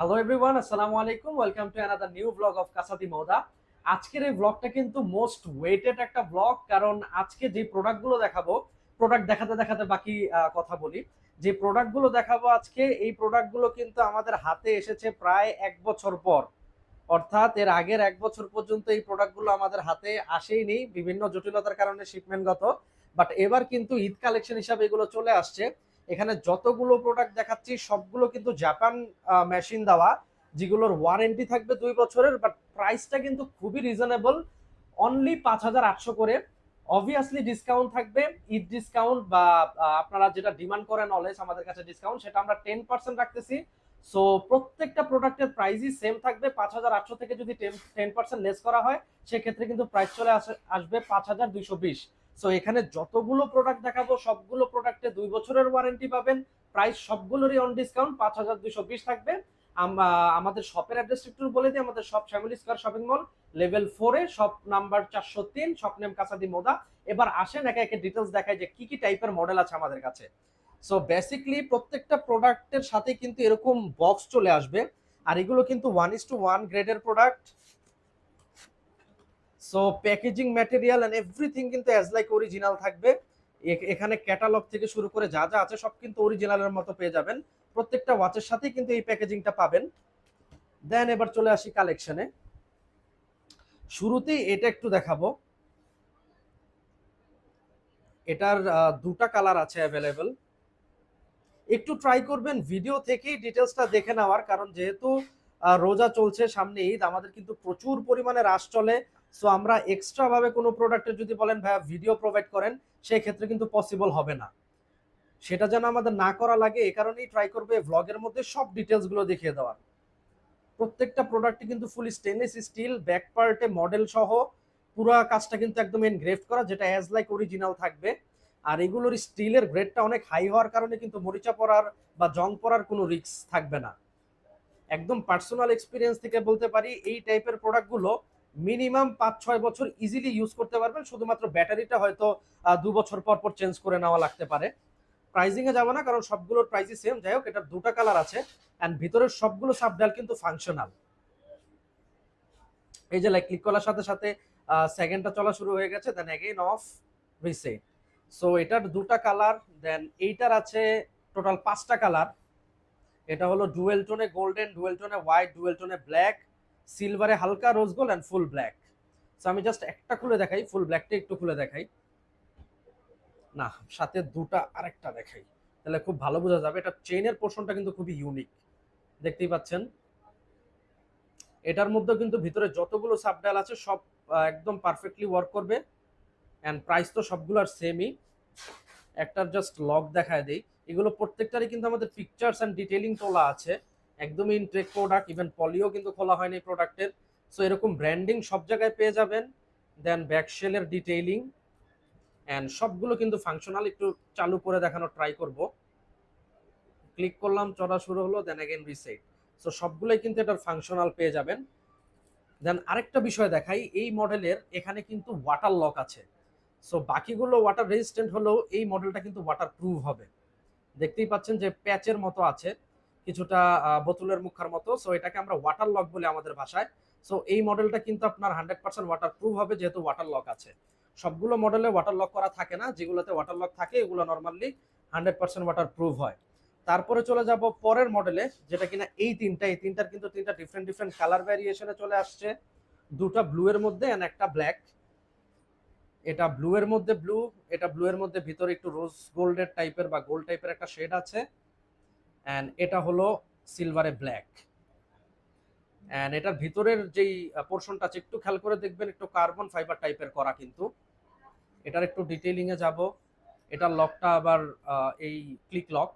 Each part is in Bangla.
হ্যালো এভরিওয়ান আসসালামু আলাইকুম welcome to another new blog of কাসাদি মৌদা আজকের এই ব্লগটা কিন্তু মোস্ট ওয়েটেড একটা ব্লগ কারণ আজকে যে প্রোডাক্টগুলো দেখাবো প্রোডাক্ট দেখাতে দেখাতে বাকি কথা বলি। যে প্রোডাক্টগুলো দেখাবো আজকে, এই প্রোডাক্টগুলো কিন্তু আমাদের হাতে এসেছে প্রায় এক বছর পর। অর্থাৎ এর আগের এক বছর পর্যন্ত এই প্রোডাক্টগুলো আমাদের হাতে আসেইনি বিভিন্ন জটিলতার কারণে শিপমেন্টগত বাট এবার কিন্তু ঈদ কালেকশন হিসাবে এগুলো চলে আসছে। এখানে যতগুলো প্রোডাক্ট দেখাচ্ছি, সবগুলো কিন্তু জাপান মেশিন দেওয়া, যেগুলোর ওয়ারেন্টি থাকবে দুই বছরের বাট প্রাইসটা কিন্তু খুবই রিজনেবল অনলি পাঁচ হাজার আটশো করে। অবভিয়াসলি ডিসকাউন্ট থাকবে। ঈদ ডিসকাউন্ট বা আপনারা যেটা ডিমান্ড করেন অলওয়েজ আমাদের কাছে ডিসকাউন্ট সেটা আমরা টেন পার্সেন্ট রাখতেছি। সো প্রত্যেকটা প্রোডাক্টের প্রাইসই সেম থাকবে। পাঁচ হাজার আটশো থেকে যদি টেন পার্সেন্ট লেস করা হয়, সেক্ষেত্রে কিন্তু প্রাইস চলে আসে, আসবে পাঁচ হাজার দুইশো বিশ। সো এখানে যতগুলো প্রোডাক্ট দেখাবো, সবগুলো প্রোডাক্টে দুই বছরের ওয়ারেন্টি পাবেন। প্রাইস সবগুলোরই অন ডিসকাউন্ট পাঁচ হাজার দুইশো বিশ থাকবে। আম- আমাদের শপের অ্যাড্রেস একটু বলে দিই, আমাদের shop Family Square shopping mall level ফোরে শপ নাম্বার চারশো তিন শপ নেম কাসাদি মোদা এবার আসেন, একে একে ডিটেলস দেখায় যে কি কি টাইপের মডেল আছে আমাদের কাছে। সো বেসিকলি প্রত্যেকটা প্রোডাক্টের সাথে কিন্তু এরকম বক্স চলে আসবে। আর এগুলো কিন্তু ওয়ান ইস টু ওয়ান গ্রেডের product so packaging material and everything কিন্তু অ্যাজ লাইক অরিজিনাল থাকবে। এখানে ক্যাটালগ থেকে শুরু করে যা যা আছে সব কিন্তু অরিজিনালের মতো পেয়ে যাবেন। প্রত্যেকটা ওয়াচের সাথেই কিন্তু এই প্যাকেজিংটা পাবেন। দেন এবার চলে আসি কালেকশনে শুরুতেই এটা একটু দেখাবো। এটার দুটা কালার আছে অ্যাভেলেবেল একটু ট্রাই করবেন ভিডিও থেকেই ডিটেলসটা দেখে নেওয়ার, কারণ যেহেতু রোজা চলছে সামনে ঈদ, আমাদের কিন্তু প্রচুর পরিমাণে রাশ চলে। সো আমরা এক্সট্রা ভাবে কোনো প্রোডাক্টের যদি বলেন, ভাইয়া ভিডিও প্রোভাইড করেন, সেই ক্ষেত্রে কিন্তু পসিবল হবে না। সেটা যেন আমাদের না করা লাগে, এ কারণেই ট্রাই করবে ভ্লগের মধ্যে সব ডিটেলসগুলো দেখিয়ে দেওয়ার। প্রত্যেকটা প্রোডাক্টই কিন্তু ফুল স্টেনলেস স্টিল ব্যাক পার্টে মডেল সহ পুরো কাজটা কিন্তু একদম এনগ্রেভ করা, যেটা অ্যাজ লাইক অরিজিনাল থাকবে। আর এগুলোর স্টিলের গ্রেডটা অনেক হাই হওয়ার কারণে কিন্তু মরিচা পড়ার বা জং পড়ার কোনো রিস্ক থাকবে না। একদম পার্সোনাল এক্সপিরিয়েন্স থেকে বলতে পারি, এই টাইপের প্রোডাক্টগুলো মিনিমাম পাঁচ, ছয় বছর ইজিলি ইউজ করতে পারবেন। শুধুমাত্র ব্যাটারিটা হয়তো দু বছর পর পর চেঞ্জ করে নেওয়া লাগতে পারে। প্রাইজিং এ যাব না, কারণ সবগুলোর প্রাইসই সেম যাই হোক এটার দুটা কালার আছে। অ্যান্ড ভিতরের সবগুলো সাবডাল কিন্তু ফাংশনাল এই যে লাইক ক্লিক করার সাথে সাথে সেকেন্ডটা চলা শুরু হয়ে গেছে then again off reset so এটার দুটা কালার দেন এইটার আছে টোটাল পাঁচটা কালার এটা হলো ডুয়েল টোনে গোল্ডেন ডুয়েল টোনে হোয়াইট ডুয়েল টোনে ব্ল্যাক সিলভারে হালকা rose gold and full black so আমি জাস্ট একটা খুলে দেখাই ফুল ব্ল্যাকটা একটু খুলে দেখাই। না, সাথে দুটা আরেকটা দেখাই। তাহলে খুব ভালো বোঝা যাবে, এটা চেইনের পোর্শনটা কিন্তু খুবই ইউনিক দেখতেই পাচ্ছেন? এটার মধ্যে কিন্তু ভিতরে যতগুলো সাবডাল আছে, সব একদম পারফেক্টলি ওয়ার্ক করবে। অ্যান্ড প্রাইস তো সবগুলোর সেমই একটার জাস্ট লক দেখায় দেই। এগুলো প্রত্যেকটারই কিন্তু আমাদের পিকচার্স অ্যান্ড ডিটেইলিং তোলা আছে। একদমই ইনট্রেক প্রোডাক্ট ইভেন পলিও কিন্তু খোলা হয়নি প্রোডাক্টের সো এরকম ব্র্যান্ডিং সব জায়গায় পেয়ে যাবেন। দেন ব্যাকশেলের ডিটেইলিং অ্যান্ড সবগুলো কিন্তু ফাংশনাল একটু চালু করে দেখানো ট্রাই করব। ক্লিক করলাম, চড়া শুরু হলো দেন অ্যাগেন রিসেট সো সবগুলোই কিন্তু এটার ফাংশনাল পেয়ে যাবেন। দেন আরেকটা বিষয় দেখাই, এই মডেলের এখানে কিন্তু ওয়াটার লক আছে। সো বাকিগুলো ওয়াটার রেজিস্ট্যান্ট হলেও এই মডেলটা কিন্তু ওয়াটার প্রুফ হবে। দেখতেই পাচ্ছেন যে প্যাচের মতো আছে। কিছুটা বোতলের মুখার মতো। সো এটাকে আমরা ওয়াটার লক বলে আমাদের ভাষায়। সো এই মডেলটা কিন্তু আপনার হান্ড্রেড পার্সেন্ট ওয়াটার প্রুফ হবে যেহেতু ওয়াটার লক আছে। সবগুলো মডেলে ওয়াটার লক করা থাকে না। যেগুলোতে ওয়াটার লক থাকে, এগুলো normally hundred percent waterproof হয়। তারপরে চলে যাব পরের মডেলে যেটা কিনা এই তিনটা, এই তিনটার কিন্তু তিনটা ডিফারেন্ট ডিফারেন্ট কালার ভ্যারিয়েশনে চলে আসছে। দুটা ব্লু এর মধ্যে এন্ড একটা ব্ল্যাক এটা ব্লু এর মধ্যে ব্লু এটা ব্লু এর মধ্যে ভিতরে একটু রোজ গোল্ডের টাইপের বা গোল্ড টাইপের একটা শেড আছে। এন্ড এটা হলো সিলভারে ব্ল্যাক অ্যান্ড এটার ভিতরের যেই পোর্শনটা আছে, একটু খেয়াল করে দেখবেন, একটু কার্বন ফাইবার টাইপের করা কিন্তু। এটার একটু ডিটেলিংয়ে যাব। এটার লকটা আবার এই ক্লিক লক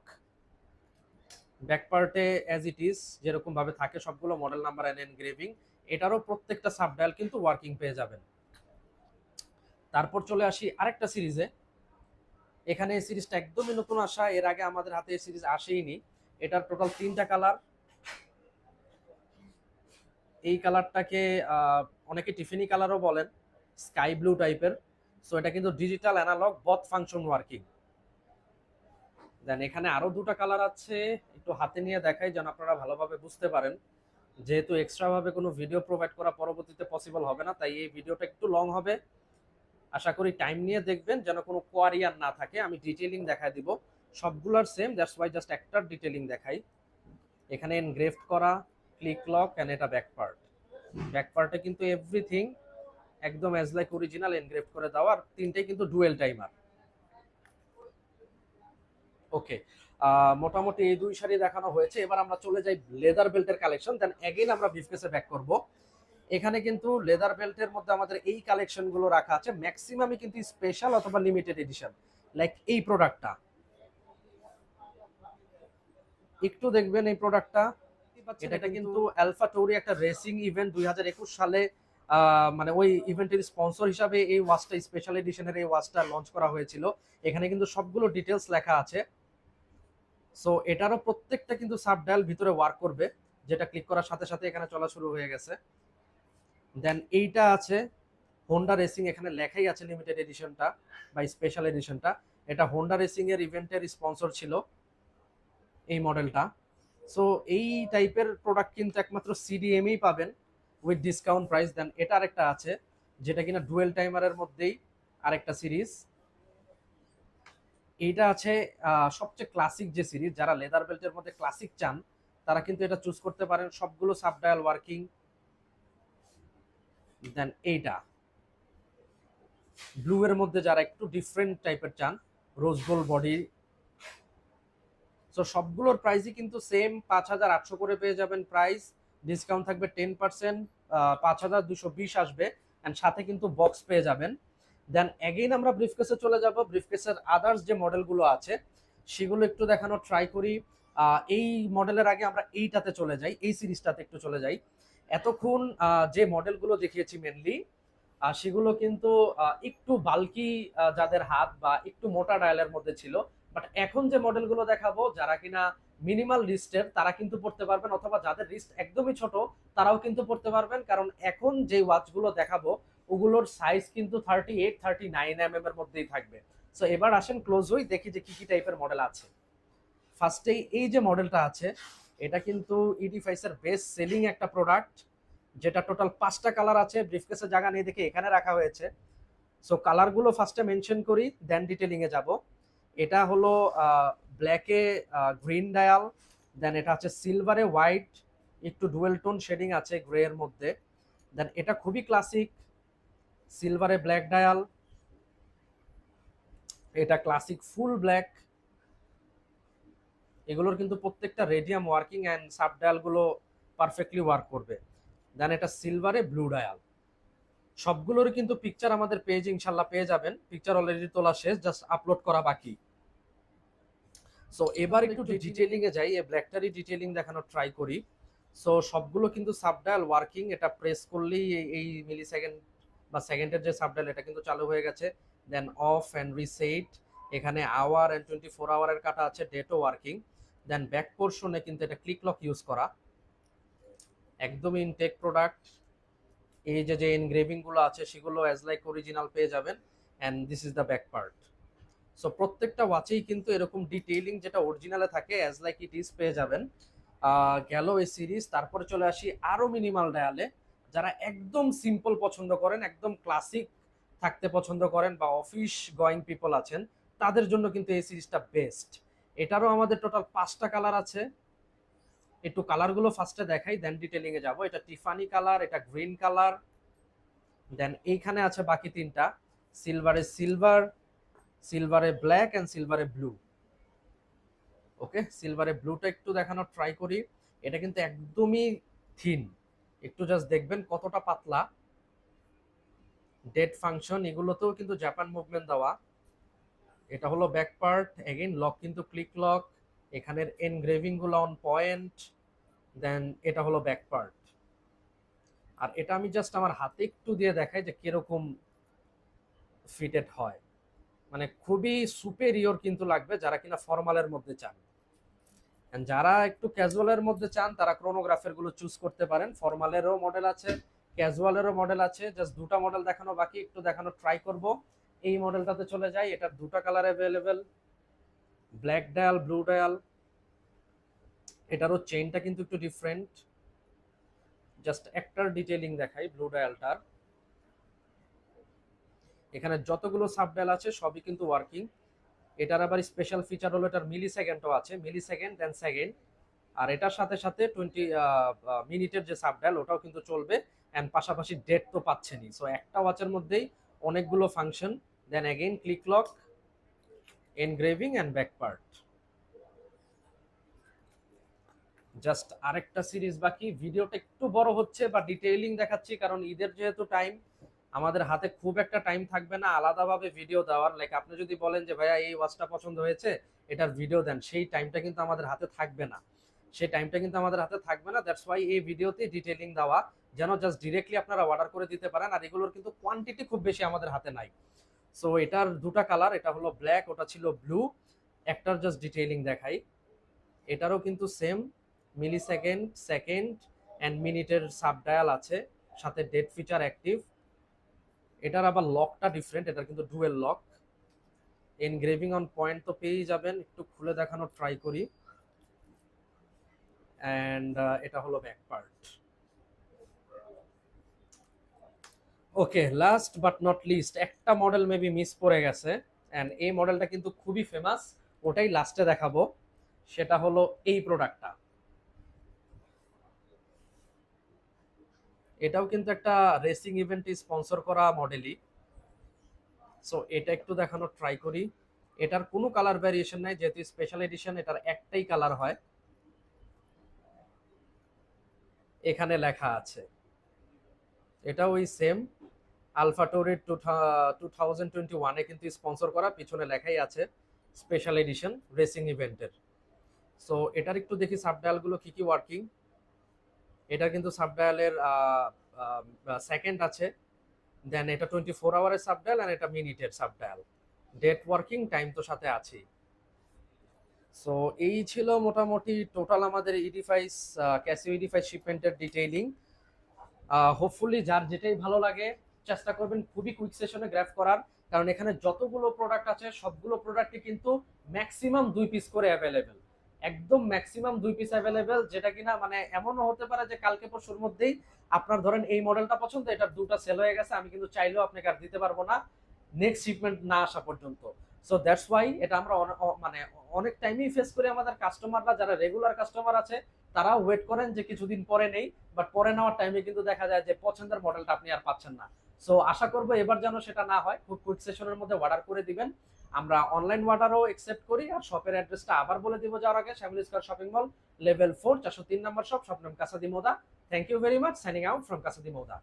ব্যাক পার্টে অ্যাজ ইট ইজ যেরকমভাবে থাকে সবগুলো মডেল নাম্বার এন্ড এনগ্রেভিং এটারও প্রত্যেকটা সাবডায়াল কিন্তু ওয়ার্কিং পেয়ে যাবেন। তারপর চলে আসি আরেকটা সিরিজে এখানে এই সিরিজটা একদমই নতুন আসা, এর আগে আমাদের হাতে এই সিরিজ আসেইনি। এটার টোটাল তিনটা কালার এই কালারটাকে অনেকে টিফিনি কালারও বলেন স্কাই ব্লু টাইপের সো এটা কিন্তু digital analogue both function working then এখানে আরও দুটো কালার আছে, একটু হাতে নিয়ে দেখাই যেন আপনারা ভালোভাবে বুঝতে পারেন। যেহেতু এক্সট্রাভাবে কোনো ভিডিও প্রোভাইড করা পরবর্তীতে পসিবল হবে না, তাই এই ভিডিওটা একটু লং হবে। আশা করি টাইম নিয়ে দেখবেন, যেন কোনো কোয়ারিয়ার না থাকে, আমি ডিটেলিং দেখাই দিব। সবগুলোর সেম দ্যাটস ওয়াই জাস্ট একটার ডিটেলিং দেখাই। এখানে এনগ্রেভড করা ক্লিক লক এন্ড এটা ব্যাক পার্ট ব্যাক পার্টে কিন্তু এভরিথিং একদম অ্যাজ লাইক অরিজিনাল এনগ্রেভড করে দেওয়া, আর তিনটেই কিন্তু ডুয়েল টাইমার ওকে মোটামুটি এই দুই শাড়ি দেখানো হয়েছে। এবার আমরা চলে যাই লেদার বেল্টের কালেকশন দেন এগেইন আমরা বিফকেসে ব্যাক করব। এখানে কিন্তু লেদার বেল্টের মধ্যে আমাদের এই কালেকশনগুলো রাখা আছে। ম্যাক্সিমামই কিন্তু স্পেশাল অথবা লিমিটেড এডিশন লাইক এই প্রোডাক্টটা একটু দেখবেন এই প্রোডাক্টটা এটা কিন্তু অ্যালফা টৌরি একটা রেসিং ইভেন্ট দুই হাজার একুশ সালে মানে ওই ইভেন্টের স্পন্সর হিসাবে এই ওয়াচটা স্পেশাল এডিশনের এই ওয়াচটা লঞ্চ করা হয়েছিল। এখানে কিন্তু সবগুলো ডিটেলস লেখা আছে। সো এটারও প্রত্যেকটা কিন্তু সাব ডায়াল ভিতরে ওয়ার্ক করবে যেটা ক্লিক করার সাথে সাথে এখানে চলা শুরু হয়ে গেছে। দেন এইটা আছে হোন্ডা রেসিং এখানে লেখাই আছে লিমিটেড এডিশনটা বা স্পেশাল এডিশনটা এটা হোন্ডা রেসিং এর ইভেন্টের স্পন্সর ছিল। এই মডেলটা। সো এই টাইপের প্রোডাক্ট কিন্তু একমাত্র সিডিএমই পাবেন উইথ ডিসকাউন্ট প্রাইস দেন এটা আরেকটা আছে, যেটা কিনা ডুয়েল টাইমারের মধ্যেই আরেকটা সিরিজ এইটা আছে সবচেয়ে ক্লাসিক যে সিরিজ যারা লেদার বেল্টের মধ্যে ক্লাসিক চান, তারা কিন্তু এটা চুজ করতে পারেন। সবগুলো সাব ডায়াল ওয়ার্কিং দেন এইটা। ব্লু এর মধ্যে যারা একটু ডিফারেন্ট টাইপের চান রোজ গোল্ড বডি সো সবগুলোর প্রাইসই কিন্তু সেম পাঁচ হাজার আটশো করে পেয়ে যাবেন প্রাইস ডিসকাউন্ট থাকবে টেন পার্সেন্ট পাঁচ হাজার দুশো বিশ আসবে। অ্যান্ড সাথে কিন্তু বক্স পেয়ে যাবেন। দেন অ্যাগেইন আমরা ব্রিফকেসে চলে যাব। ব্রিফকেসের আদার্স যে মডেলগুলো আছে, সেগুলো একটু দেখানোর ট্রাই করি। এই মডেলের আগে আমরা এইটাতে চলে যাই। এই সিরিজটাতে একটু চলে যাই। এতক্ষণ যে মডেলগুলো দেখিয়েছি মেনলি সেগুলো কিন্তু একটু বাল্কি যাদের হাত বা একটু মোটা ডায়ালের মধ্যে ছিল বাট এখন যে মডেলগুলো দেখাবো, যারা কিনা মিনিমাল রিস্টের তারা কিন্তু পড়তে পারবেন, অথবা যাদের রিস্ট একদমই ছোট, তারাও কিন্তু পড়তে পারবেন। কারণ এখন যে ওয়াচগুলো দেখাবো, ওগুলোর সাইজ কিন্তু thirty eight thirty nine M এর মধ্যেই থাকবে। সো এবার আসেন ক্লোজ হই, দেখি যে কি কি টাইপের মডেল আছে। ফার্স্টেই এই যে মডেলটা আছে, এটা কিন্তু ইডিফাইসের বেস্ট সেলিং একটা প্রোডাক্ট যেটা টোটাল পাঁচটা কালার আছে। ব্রিফকেসের জায়গা নেই দেখে এখানে রাখা হয়েছে। সো কালারগুলো ফার্স্টে মেনশন করি দেন ডিটেলিংয়ে যাব। এটা হলো ব্ল্যাকে গ্রিন ডায়াল দেন এটা হচ্ছে সিলভারে হোয়াইট একটু ডুয়েল টোন শেডিং আছে গ্রে এর মধ্যে। দেন এটা খুবই ক্লাসিক সিলভারে ব্ল্যাক ডায়াল এটা ক্লাসিক ফুল ব্ল্যাক এগুলোর কিন্তু প্রত্যেকটা রেডিয়াম ওয়ার্কিং অ্যান্ড সাব ডায়ালগুলো পারফেক্টলি ওয়ার্ক করবে। দেন এটা সিলভারে ব্লু ডায়াল সবগুলোর কিন্তু পিকচার আমাদের পেজ ইনশাল্লাহ পেয়ে যাবেন। পিকচার অলরেডি তোলা শেষ জাস্ট আপলোড করা বাকি। সো এবার একটু ডিটেইলিং এ যাই এই ব্ল্যাকটারই ডিটেইলিং দেখানোর ট্রাই করি। সো সবগুলো কিন্তু সাবডায়াল ওয়ার্কিং এটা প্রেস করলেই এই- এই মিলি সেকেন্ড বা সেকেন্ডের যে সাবডায়াল এটা কিন্তু চালু হয়ে গেছে। দেন অফ অ্যান্ড রিসেট এখানে আওয়ার অ্যান্ড টোয়েন্টি ফোর আওয়ারের কাটা আছে ডেটও ওয়ার্কিং দেন ব্যাক পোর্শনে কিন্তু এটা ক্লিক লক ইউজ করা। একদমই ইনটেক প্রোডাক্ট এই যে যে এনগ্রেভিংগুলো আছে সেগুলো অ্যাজ লাইক অরিজিনাল পেয়ে যাবেন। And this is the back part so প্রত্যেকটা ওয়াচেই কিন্তু এরকম ডিটেইলিং যেটা অরিজিনালে থাকে অ্যাজ লাইক ইট ইজ পেয়ে যাবেন। গেল এই সিরিজ তারপরে চলে আসি আরও মিনিমাল ডায়ালে যারা একদম সিম্পল পছন্দ করেন, একদম ক্লাসিক থাকতে পছন্দ করেন বা অফিস গোয়িং পিপল আছেন, তাদের জন্য কিন্তু এই সিরিজটা বেস্ট এটারও আমাদের টোটাল পাঁচটা কালার আছে। একটু কালারগুলো ফার্স্টে দেখাই দেন ডিটেলিং এ যাব। এটা টিফানি কালার এটা গ্রিন কালার দেন এইখানে আছে বাকি তিনটা। সিলভারে সিলভার সিলভারে ব্ল্যাক অ্যান্ড সিলভারে ব্লু ওকে সিলভারে ব্লুটা একটু দেখানোর ট্রাই করি। এটা কিন্তু একদমই থিন একটু জাস্ট দেখবেন কতটা পাতলা। ডেট ফাংশন এগুলোতেও কিন্তু জাপান মুভমেন্ট দেওয়া। এটা হলো ব্যাক পার্ট এগেইন লক কিন্তু ক্লিক লক এখানের এনগ্রেভিংগুলো অন পয়েন্ট দেন এটা হলো ব্যাক পার্ট আর এটা আমি জাস্ট আমার হাতে একটু দিয়ে দেখাই যে কীরকম ফিটেড হয়। মানে খুবই সুপেরিয়র কিন্তু লাগবে যারা কিনা ফর্মালের মধ্যে চান। যারা একটু ক্যাজুয়ালের মধ্যে চান, তারা ক্রোনোগ্রাফেরগুলো চুজ করতে পারেন। ফর্মালেরও মডেল আছে ক্যাজুয়ালেরও মডেল আছে। জাস্ট দুটা মডেল দেখানো বাকি, একটু দেখানো ট্রাই করব। এই মডেলটাতে চলে যাই এটার দুটো colour available black dial blue dial এটারও চেইনটা কিন্তু একটু ডিফারেন্ট জাস্ট একটার ডিটেইলিং দেখাই ব্লু ডায়ালটার এখানে যতগুলো সাব ডায়াল আছে, সবই কিন্তু ওয়ার্কিং এটার আবার স্পেশাল ফিচার হলো, এটার মিলি সেকেন্ডও আছে মিলি সেকেন্ড দেন সেকেন্ড আর এটার সাথে সাথে টোয়েন্টি মিনিটের যে সাব ডায়াল ওটাও কিন্তু চলবে। অ্যান্ড পাশাপাশি ডেট তো পাচ্ছেনই। সো একটা ওয়াচের মধ্যেই অনেকগুলো function then again click lock engraving and back part just আরেকটা সিরিজ বাকি। ভিডিওটা একটু বড় হচ্ছে বা ডিটেইলিং দেখাচ্ছি, কারণ ঈদের যেহেতু টাইম আমাদের হাতে খুব একটা টাইম থাকবে না, আলাদাভাবে ভিডিও দেওয়ার। লাইক আপনি যদি বলেন যে, ভাইয়া, এই ওয়াচটা পছন্দ হয়েছে, এটার ভিডিও দেন। সেই টাইমটা কিন্তু আমাদের হাতে থাকবে না। সেই টাইমটা কিন্তু আমাদের হাতে থাকবে না। দ্যাটস ওয়াই এই ভিডিওতে ডিটেইলিং দেওয়া, যেন জাস্ট ডিরেক্টলি আপনারা অর্ডার করে দিতে পারেন। আর এগুলোর কিন্তু কোয়ান্টিটি খুব বেশি আমাদের হাতে নাই। সো এটার দুটা কালার এটা হলো ব্ল্যাক ওটা ছিল ব্লু একটার জাস্ট ডিটেইলিং দেখাই। এটারও কিন্তু same millisecond second and মিনিটের সাব ডায়াল আছে। সাথে ডেট ফিচার অ্যাক্টিভ এটার আবার লকটা ডিফারেন্ট এটার কিন্তু dual lock engraving on point তো পেয়েই যাবেন, একটু খুলে দেখানোর ট্রাই করি। অ্যান্ড এটা হলো back part okay last but not least একটা মডেল মেবি মিস পড়ে গেছে। অ্যান্ড এই মডেলটা কিন্তু খুবই ফেমাস ওটাই লাস্টে দেখাবো। সেটা হলো এই প্রোডাক্টটা এটাও কিন্তু একটা রেসিং ইভেন্টে স্পন্সর করা মডেলই সো এটা একটু দেখানোর ট্রাই করি। এটার কোনো কালার ভ্যারিয়েশন নাই, যেহেতু স্পেশাল এডিশন এটার একটাই কালার হয়। এখানে লেখা আছে। এটা ওই সেম আলফা টোরের টু থাউজেন্ড টোয়েন্টি ওয়ানে কিন্তু স্পন্সর করা, পিছনে লেখাই আছে স্পেশাল এডিশন রেসিং ইভেন্টের সো এটার একটু দেখি সাবডায়ালগুলো কি কি ওয়ার্কিং এটা কিন্তু সাবডায়ালের সেকেন্ড আছে। দেন এটা টোয়েন্টি ফোর আওয়ারের সাবডায়াল অ্যান্ড এটা মিনিটের সাবডায়াল। ডেট ওয়ার্কিং টাইম তো সাথে আছেই। সো এই ছিল মোটামুটি টোটাল আমাদের ইডিফাইস ক্যাসিও ইডিফাইস শিপমেন্টের ডিটেইলিং হোপফুলি যার যেটাই ভালো লাগে, চেষ্টা করবেন খুবই কুইক সেশনে গ্র্যাফ করার। কারণ এখানে যতগুলো প্রোডাক্ট আছে, সবগুলো প্রোডাক্টই কিন্তু ম্যাক্সিমাম দুই পিস করে অ্যাভেলেবেল একদম ম্যাক্সিমাম দুই পিস অ্যাভেলেবেল যেটা কিনা মানে এমনও হতে পারে যে কালকে পরশুর মধ্যেই আপনার ধরেন এই মডেলটা পছন্দ এটার দুটা সেল হয়ে গেছে, আমি কিন্তু চাইলেও আপনাকে আর দিতে পারব না নেক্সট শিপমেন্ট না আসা পর্যন্ত। সো দ্যাটস ওয়াই এটা আমরা মানে অনেক টাইমেই ফেস করি আমাদের কাস্টমাররা যারা রেগুলার কাস্টমার আছে, তারাও ওয়েট করেন যে কিছুদিন পরে নেই বাট পরে নেওয়ার টাইমে কিন্তু দেখা যায় যে পছন্দের মডেলটা আপনি আর পাচ্ছেন না। সো আশা করব এবার যেন সেটা না হয়, খুব কুইক সেশনের মধ্যে অর্ডার করে দিবেন। আমরা অনলাইন অর্ডারও অ্যাকসেপ্ট করি আর শপের অ্যাড্রেসটা আবার বলে দিব যাওয়ার আগে শ্যামিল square shopping mall level four চারশো তিন নম্বর শপ শপ নাম কাসাদি মৌদা। Thank you very much signing out from কাসাদি মোদা।